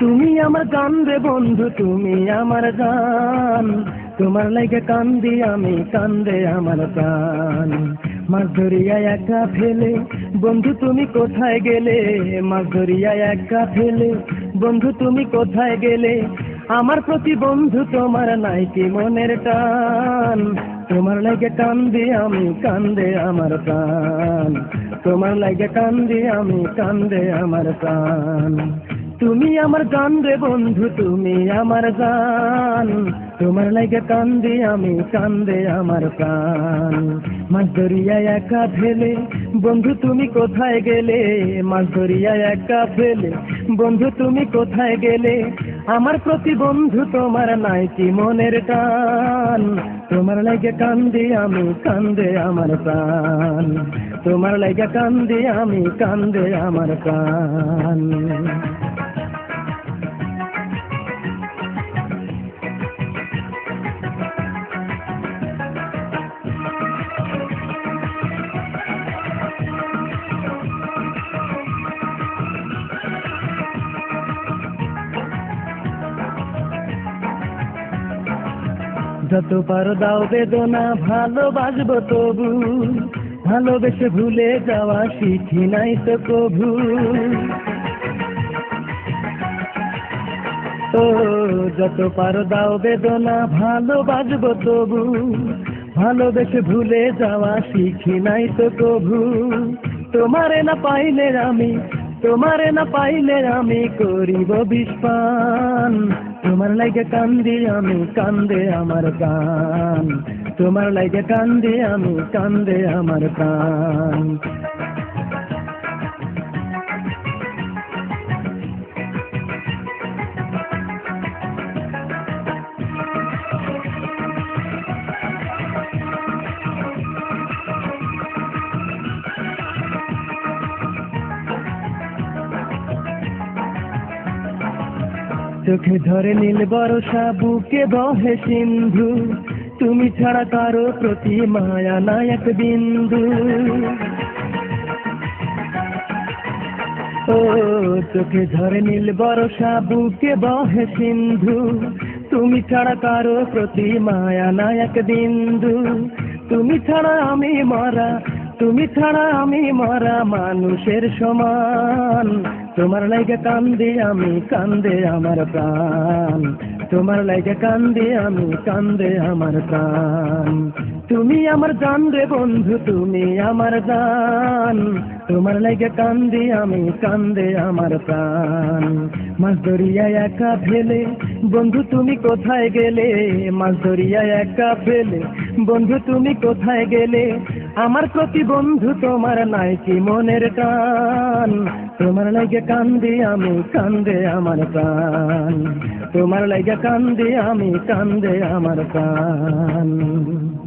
তুমি আমার গান রে বন্ধু, তুমি আমার গান। তোমার লাগে কান্দি আমি, কান্দে আমার গান মাছ ধরিয়া একা ফেলে, বন্ধু তুমি কোথায় গেলে? মাছ ধরিয়া একা ফেলে, বন্ধু তুমি কোথায় গেলে? আমার প্রতি বন্ধু তোমার নাই কি মনের টান। তোমার লাগে কান্দি আমি, কান্দে আমার প্রাণ। তোমার লাগে কান্দি আমি, কান্দে আমার প্রাণ। তুমি আমার গান রে বন্ধু, তুমি আমার গান। তোমার লাগে কান্দি আমি, কান্দে আমার প্রাণ। মাছ ধরিয়া একা ফেলে, বন্ধু তুমি কোথায় গেলে? মাছ ধরিয়া একা ফেলে, বন্ধু তুমি কোথায় গেলে? আমার প্রতি বন্ধু তোমার নাই কি মনের টান? তোমার লাগে কান্দি আমি, কান্দে আমার প্রাণ। তোমার লাগে কান্দি আমি, কান্দে আমার প্রাণ। যত পারো দাও বেদনা, ভালোবাসবো তবু। ভালোবেসে ভুলে যাওয়া শিখি নাই তো কভু। ও, যত পারো দাও বেদনা, ভালোবাসবো তবু। ভালোবেসে ভুলে যাওয়া শিখি নাই তো কভু। তোমারে না পাইলে আমি তোমারে না পাইলে আমি করিব বিস্পান তোমার লাগে কান্দি আমি কান্দে আমার গান তোমার লাগে কান্দি আমি কান্দে আমার গান চোখে ধরে নীল বরসা বুকে বহে সিন্ধু। তুমি ছাড়া কারও প্রতি মায়া নায়ক বিন্দু। ও, চোখে ধরে নীল বরসা বুকে বহে সিন্ধু। তুমি ছাড়া কারও প্রতি মায়া নায়ক বিন্দু। তুমি ছাড়া আমি মরা, তুমি ছাড়া আমি মরা, মানুষের সমান। তোমার লাগে কান্দে আমি, কান্দে আমার প্রাণ। তোমার লাগে কান্দে আমি, কান্দে আমার প্রাণ। তুমি আমার জান রে বন্ধু, তুমি আমার গান তোমার লাগে কান্দি আমি, কান্দে আমার প্রাণ। মাছ ধরিয়া একা ফেলে, বন্ধু তুমি কোথায় গেলে? মাছ ধরিয়া একা ফেলে, বন্ধু তুমি কোথায় গেলে? আমার প্রতি বন্ধু তোমার নাই কি মনের টান তোমার লাগে কান্দি আমি, কান্দে আমার প্রাণ। তোমার লাগে কান্দি আমি, কান্দে আমার প্রাণ।